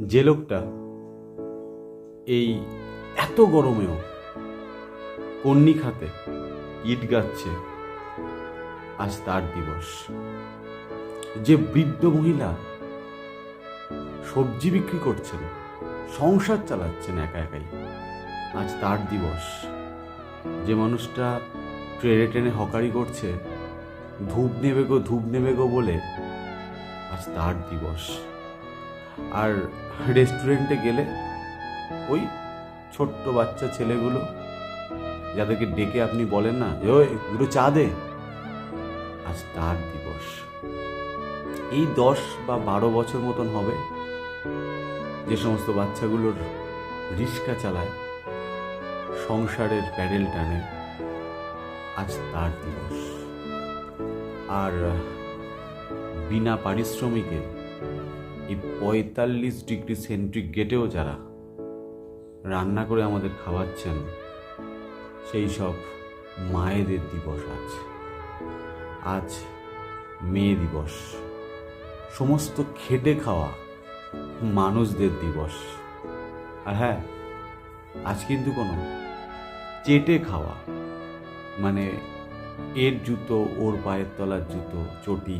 যে লোকটা এই এত গরমেও কন্নি খাতে ইট গাচ্ছে, আজ তার দিবস। যে বৃদ্ধ মহিলা সবজি বিক্রি করছেন, সংসার চালাচ্ছেন একা একাই, আজ তার দিবস। যে মানুষটা ট্রেনে ট্রেনে হকারি করছে, ধূপ নেবে গো, ধূপ নেবে গো বলে আজ তার দিবস। আর রেস্টুরেন্টে গেলে ওই ছোট্ট বাচ্চা ছেলেগুলো, যাদেরকে ডেকে আপনি বলেন না যে ওই দুটো চা দে। আজ তার দিবস। এই দশ বা বারো বছর মতন হবে, যে সমস্ত বাচ্চাগুলোর রিক্সা চালায়, সংসারের প্যাডেল টানে। আজ তার দিবস। আর বিনা পারিশ্রমিকে এই পঁয়তাল্লিশ ডিগ্রি সেন্টিগ্রেডেও যারা রান্না করে আমাদের খাওয়াচ্ছেন, সেই সব মায়েদের দিবস আজ। আজ মেয়ে দিবস। সমস্ত খেটে খাওয়া মানুষদের দিবস। আর হ্যাঁ আজ কিন্তু কোনো চেটে খাওয়া মানে এর জুতো, ওর পায়ের তলার জুতো, চটি,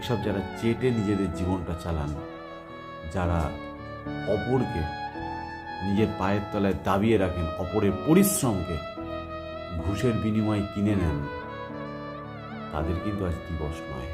এসব যারা চেটে নিজেদের জীবনটা চালান যারা অপরকে নিজের পায়ের তলায় দাবিয়ে রাখেন, অপরের পরিশ্রমকে ঘুষের বিনিময়ে কিনে নেন, তাদের কিন্তু আজ দিবস নয়।